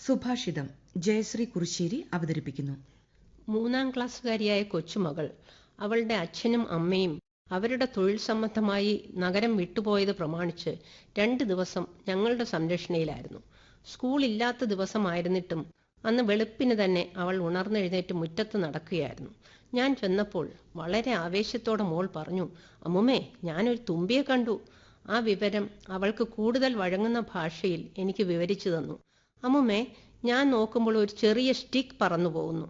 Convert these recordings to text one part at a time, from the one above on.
സുഭാഷിതം ജയശ്രീ കുറിശ്ശേരി അവതരിപ്പിക്കുന്നു. മൂന്നാം ക്ലാസ്സുകാരിയായ കൊച്ചുമകൾ അവളുടെ അച്ഛനും അമ്മയും അവരുടെ തൊഴിൽ സംബന്ധമായി നഗരം വിട്ടുപോയത് പ്രമാണിച്ച് രണ്ട് ദിവസം ഞങ്ങളുടെ സംരക്ഷണയിലായിരുന്നു. സ്കൂൾ ഇല്ലാത്ത ദിവസമായിരുന്നിട്ടും അന്ന് വെളുപ്പിന് തന്നെ അവൾ ഉണർന്നെഴുന്നേറ്റ് മുറ്റത്ത് നടക്കുകയായിരുന്നു. ഞാൻ ചെന്നപ്പോൾ വളരെ ആവേശത്തോടെ മോൾ പറഞ്ഞു അമ്മുമേ ഞാനൊരു തുമ്പിയെ കണ്ടു. ആ വിവരം അവൾക്ക് കൂടുതൽ വഴങ്ങുന്ന ഭാഷയിൽ എനിക്ക് വിവരിച്ചു തന്നു. അമ്മുമ്മേ ഞാൻ നോക്കുമ്പോൾ ഒരു ചെറിയ സ്റ്റിക്ക് പറന്നു പോകുന്നു.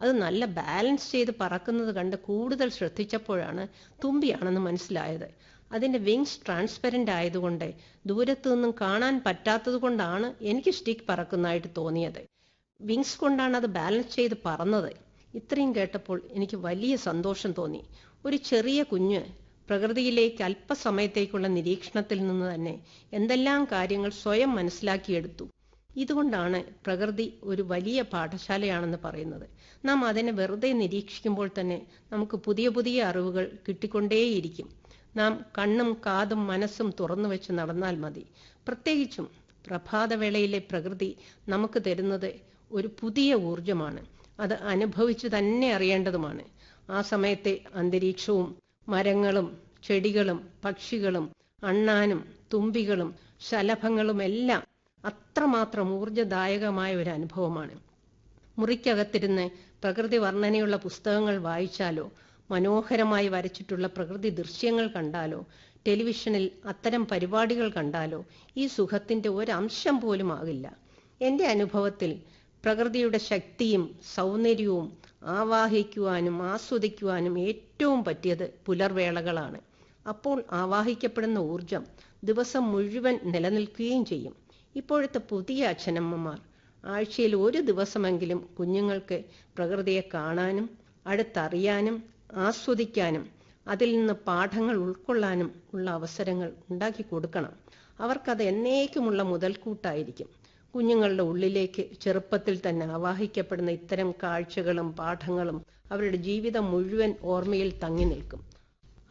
അത് നല്ല ബാലൻസ് ചെയ്ത് പറക്കുന്നത് കണ്ട് കൂടുതൽ ശ്രദ്ധിച്ചപ്പോഴാണ് തുമ്പിയാണെന്ന് മനസ്സിലായത്. അതിന്റെ വിങ്സ് ട്രാൻസ്പെറന്റ് ആയതുകൊണ്ട് ദൂരത്തു നിന്നും കാണാൻ പറ്റാത്തത് കൊണ്ടാണ് എനിക്ക് സ്റ്റിക്ക് പറക്കുന്നതായിട്ട് തോന്നിയത്. വിങ്സ് കൊണ്ടാണ് അത് ബാലൻസ് ചെയ്ത് പറന്നത്. ഇത്രയും കേട്ടപ്പോൾ എനിക്ക് വലിയ സന്തോഷം തോന്നി. ഒരു ചെറിയ കുഞ്ഞ് പ്രകൃതിയിലേക്ക് അല്പസമയത്തേക്കുള്ള നിരീക്ഷണത്തിൽ നിന്ന് തന്നെ എന്തെല്ലാം കാര്യങ്ങൾ സ്വയം മനസ്സിലാക്കിയെടുത്തു. ഇതുകൊണ്ടാണ് പ്രകൃതി ഒരു വലിയ പാഠശാലയാണെന്ന് പറയുന്നത്. നാം അതിനെ വെറുതെ നിരീക്ഷിക്കുമ്പോൾ തന്നെ നമുക്ക് പുതിയ പുതിയ അറിവുകൾ കിട്ടിക്കൊണ്ടേയിരിക്കും. നാം കണ്ണും കാതും മനസ്സും തുറന്നു വെച്ച് നടന്നാൽ മതി. പ്രത്യേകിച്ചും പ്രഭാതവേളയിലെ പ്രകൃതി നമുക്ക് തരുന്നത് ഒരു പുതിയ ഊർജമാണ് അത് അനുഭവിച്ചു തന്നെ അറിയേണ്ടതുമാണ്. ആ സമയത്തെ അന്തരീക്ഷവും മരങ്ങളും ചെടികളും പക്ഷികളും അണ്ണാനും തുമ്പികളും ശലഭങ്ങളും എല്ലാം അത്രമാത്രം ഊർജദായകമായ ഒരു അനുഭവമാണ്. മുറിക്കകത്തിരുന്ന് പ്രകൃതി വർണനയുള്ള പുസ്തകങ്ങൾ വായിച്ചാലോ മനോഹരമായി വരച്ചിട്ടുള്ള പ്രകൃതി ദൃശ്യങ്ങൾ കണ്ടാലോ ടെലിവിഷനിൽ അത്തരം പരിപാടികൾ കണ്ടാലോ ഈ സുഖത്തിന്റെ ഒരംശം പോലും ആകില്ല. എന്റെ അനുഭവത്തിൽ പ്രകൃതിയുടെ ശക്തിയും സൗന്ദര്യവും ആവാഹിക്കുവാനും ആസ്വദിക്കുവാനും ഏറ്റവും പറ്റിയത് പുലർവേളകളാണ്. അപ്പോൾ ആവാഹിക്കപ്പെടുന്ന ഊർജം ദിവസം മുഴുവൻ നിലനിൽക്കുകയും ചെയ്യും. ഇപ്പോഴത്തെ പുതിയ അച്ഛനമ്മമാർ ആഴ്ചയിൽ ഒരു ദിവസമെങ്കിലും കുഞ്ഞുങ്ങൾക്ക് പ്രകൃതിയെ കാണാനും അടുത്തറിയാനും ആസ്വദിക്കാനും അതിൽ നിന്ന് പാഠങ്ങൾ ഉൾക്കൊള്ളാനും ഉള്ള അവസരങ്ങൾ ഉണ്ടാക്കി കൊടുക്കണം. അവർക്കത് എന്നേക്കുമുള്ള മുതൽക്കൂട്ടായിരിക്കും. കുഞ്ഞുങ്ങളുടെ ഉള്ളിലേക്ക് ചെറുപ്പത്തിൽ തന്നെ ആവാഹിക്കപ്പെടുന്ന ഇത്തരം കാഴ്ചകളും പാഠങ്ങളും അവരുടെ ജീവിതം മുഴുവൻ ഓർമ്മയിൽ തങ്ങി നിൽക്കും.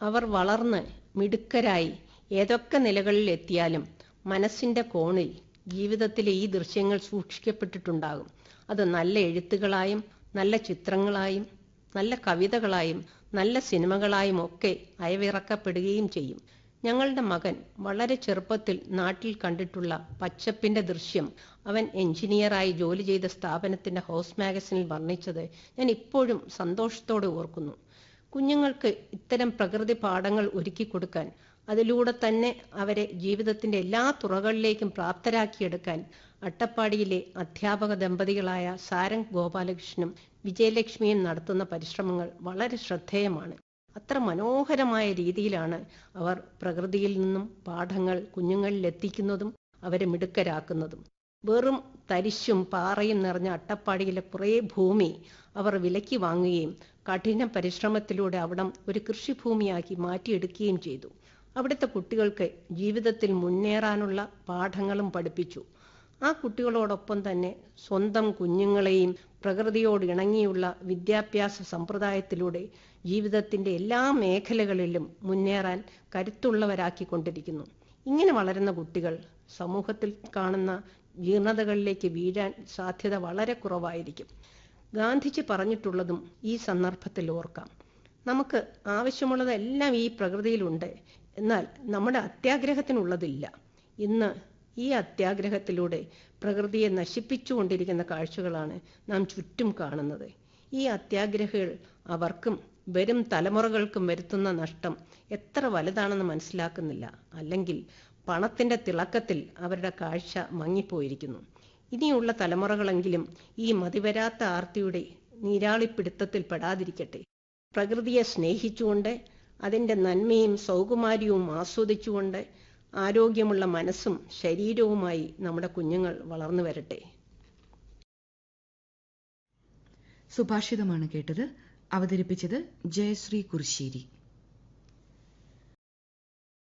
അവർ വളർന്ന് മിടുക്കരായി ഏതൊക്കെ നിലകളിലെത്തിയാലും മനസ്സിന്റെ കോണിൽ ജീവിതത്തിലെ ഈ ദൃശ്യങ്ങൾ സൂക്ഷിക്കപ്പെട്ടിട്ടുണ്ടാകും. അത് നല്ല എഴുത്തുകളായും നല്ല ചിത്രങ്ങളായും നല്ല കവിതകളായും നല്ല സിനിമകളായും ഒക്കെ അയവിറക്കപ്പെടുകയും ചെയ്യും. ഞങ്ങളുടെ മകൻ വളരെ ചെറുപ്പത്തിൽ നാട്ടിൽ കണ്ടിട്ടുള്ള പച്ചപ്പിന്റെ ദൃശ്യം അവൻ എഞ്ചിനീയറായി ജോലി ചെയ്ത സ്ഥാപനത്തിന്റെ ഹൗസ് മാഗസിനിൽ വർണിച്ചത് ഞാൻ ഇപ്പോഴും സന്തോഷത്തോടെ ഓർക്കുന്നു. കുഞ്ഞുങ്ങൾക്ക് ഇത്തരം പ്രകൃതി പാഠങ്ങൾ ഒരുക്കി കൊടുക്കാൻ അതിലൂടെ തന്നെ അവരെ ജീവിതത്തിന്റെ എല്ലാ തുറകളിലേക്കും പ്രാപ്തരാക്കിയെടുക്കാൻ അട്ടപ്പാടിയിലെ അധ്യാപക ദമ്പതികളായ സാരംഗ് ഗോപാലകൃഷ്ണനും വിജയലക്ഷ്മിയും നടത്തുന്ന പരിശ്രമങ്ങൾ വളരെ ശ്രദ്ധേയമാണ്. അത്ര മനോഹരമായ രീതിയിലാണ് അവർ പ്രകൃതിയിൽ നിന്നും പാഠങ്ങൾ കുഞ്ഞുങ്ങളിൽ എത്തിക്കുന്നതും അവരെ മിടുക്കരാക്കുന്നതും. വെറും തരിശും പാറയും നിറഞ്ഞ അട്ടപ്പാടിയിലെ കുറേ ഭൂമി അവർ വിലക്കി വാങ്ങുകയും കഠിന പരിശ്രമത്തിലൂടെ അവിടം ഒരു കൃഷിഭൂമിയാക്കി മാറ്റിയെടുക്കുകയും ചെയ്തു. അവിടുത്തെ കുട്ടികൾക്ക് ജീവിതത്തിൽ മുന്നേറാനുള്ള പാഠങ്ങളും പഠിപ്പിച്ചു. ആ കുട്ടികളോടൊപ്പം തന്നെ സ്വന്തം കുഞ്ഞുങ്ങളെയും പ്രകൃതിയോട് ഇണങ്ങിയുള്ള വിദ്യാഭ്യാസ സമ്പ്രദായത്തിലൂടെ ജീവിതത്തിന്റെ എല്ലാ മേഖലകളിലും മുന്നേറാൻ കരുത്തുള്ളവരാക്കിക്കൊണ്ടിരിക്കുന്നു. ഇങ്ങനെ വളരുന്ന കുട്ടികൾ സമൂഹത്തിൽ കാണുന്ന ജീർണതകളിലേക്ക് വീഴാൻ സാധ്യത വളരെ കുറവായിരിക്കും. ഗാന്ധിജി പറഞ്ഞിട്ടുള്ളതും ഈ സന്ദർഭത്തിൽ ഓർക്കാം. നമുക്ക് ആവശ്യമുള്ളതെല്ലാം ഈ പ്രകൃതിയിലുണ്ട്. എന്നാൽ നമ്മുടെ അത്യാഗ്രഹത്തിനുള്ളതില്ല. ഇന്ന് ഈ അത്യാഗ്രഹത്തിലൂടെ പ്രകൃതിയെ നശിപ്പിച്ചുകൊണ്ടിരിക്കുന്ന കാഴ്ചകളാണ് നാം ചുറ്റും കാണുന്നത്. ഈ അത്യാഗ്രഹികൾ അവർക്കും വരും തലമുറകൾക്കും വരുത്തുന്ന നഷ്ടം എത്ര വലുതാണെന്ന് മനസ്സിലാക്കുന്നില്ല. അല്ലെങ്കിൽ പണത്തിന്റെ തിളക്കത്തിൽ അവരുടെ കാഴ്ച മങ്ങിപ്പോയിരിക്കുന്നു. ഇനിയുള്ള തലമുറകളെങ്കിലും ഈ മതിവരാത്ത ആർത്തിയുടെ നീരാളിപ്പിടുത്തത്തിൽ പെടാതിരിക്കട്ടെ. പ്രകൃതിയെ സ്നേഹിച്ചുകൊണ്ട് അതിന്റെ നന്മയും സൗകുമാര്യവും ആസ്വദിച്ചുകൊണ്ട് ആരോഗ്യമുള്ള മനസ്സും ശരീരവുമായി നമ്മുടെ കുഞ്ഞുങ്ങൾ വളർന്നു വരട്ടെ. സുഭാഷിതമാണ് കേട്ടത്. അവതരിപ്പിച്ചത് ജയശ്രീ കുറിശ്ശേരി.